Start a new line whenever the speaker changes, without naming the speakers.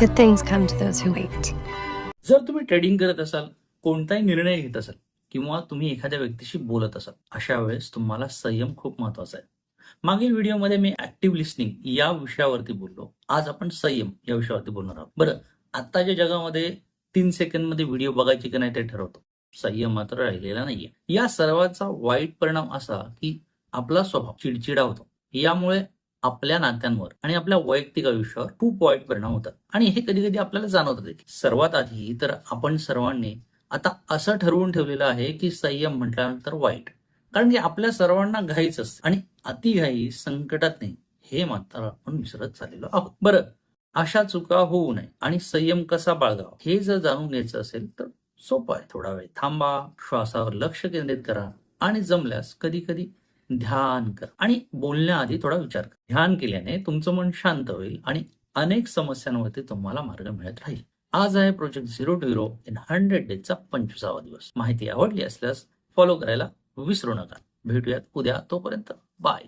Good things come to those who wait.
जर तुम्ही trading करत असाल कोणताही निर्णय घेत असाल किंवा तुम्ही एखाद्या व्यक्तीशी बोलत असाल अशा वेळेस तुम्हाला संयम खूप महत्त्वाचा आहे. मागील व्हिडिओमध्ये मी ऍक्टिव्ह लिस्निंग या विषयावरती बोललो. आज आपण संयम या विषयावरती बोलणार आहोत. बरं आत्ताच्या जगामध्ये तीन सेकंदमध्ये व्हिडिओ बघायची की नाही ते ठरवतो. संयम मात्र राहिलेला नाहीये. या सर्वाचा वाईट परिणाम असा की आपला स्वभाव चिडचिडा होतो. यामुळे आपल्या नात्यांवर आणि आपल्या वैयक्तिक आयुष्यावर खूप वाईट परिणाम होतात. आणि हे कधी कधी आपल्याला जाणवतं देखील. सर्वात आधी तर आपण सर्वांनी आता असं ठरवून ठेवलेलं आहे की संयम म्हटल्यानंतर वाईट. कारण की आपल्या सर्वांना घाईच असते आणि अतिघाई संकटात नाही. हे मात्र आपण विसरत चाललेलो आहोत. बरं अशा चुका होऊ नये आणि संयम कसा बाळगावा हे जर जाणून घ्यायचं असेल तर सोपं आहे. थोडा वेळ थांबा श्वासावर लक्ष केंद्रित करा आणि जमल्यास कधी कधी ध्यान कर. आणि बोलण्याआधी थोडा विचार कर. ध्यान केल्याने तुमचं मन शांत होईल आणि अनेक समस्यांवरती तुम्हाला मार्ग मिळत राहील. आज आहे project zero two zero in hundred डेजचा पंचवीसावा दिवस. माहिती आवडली असल्यास फॉलो करायला विसरू नका. भेटूयात उद्या तोपर्यंत. बाय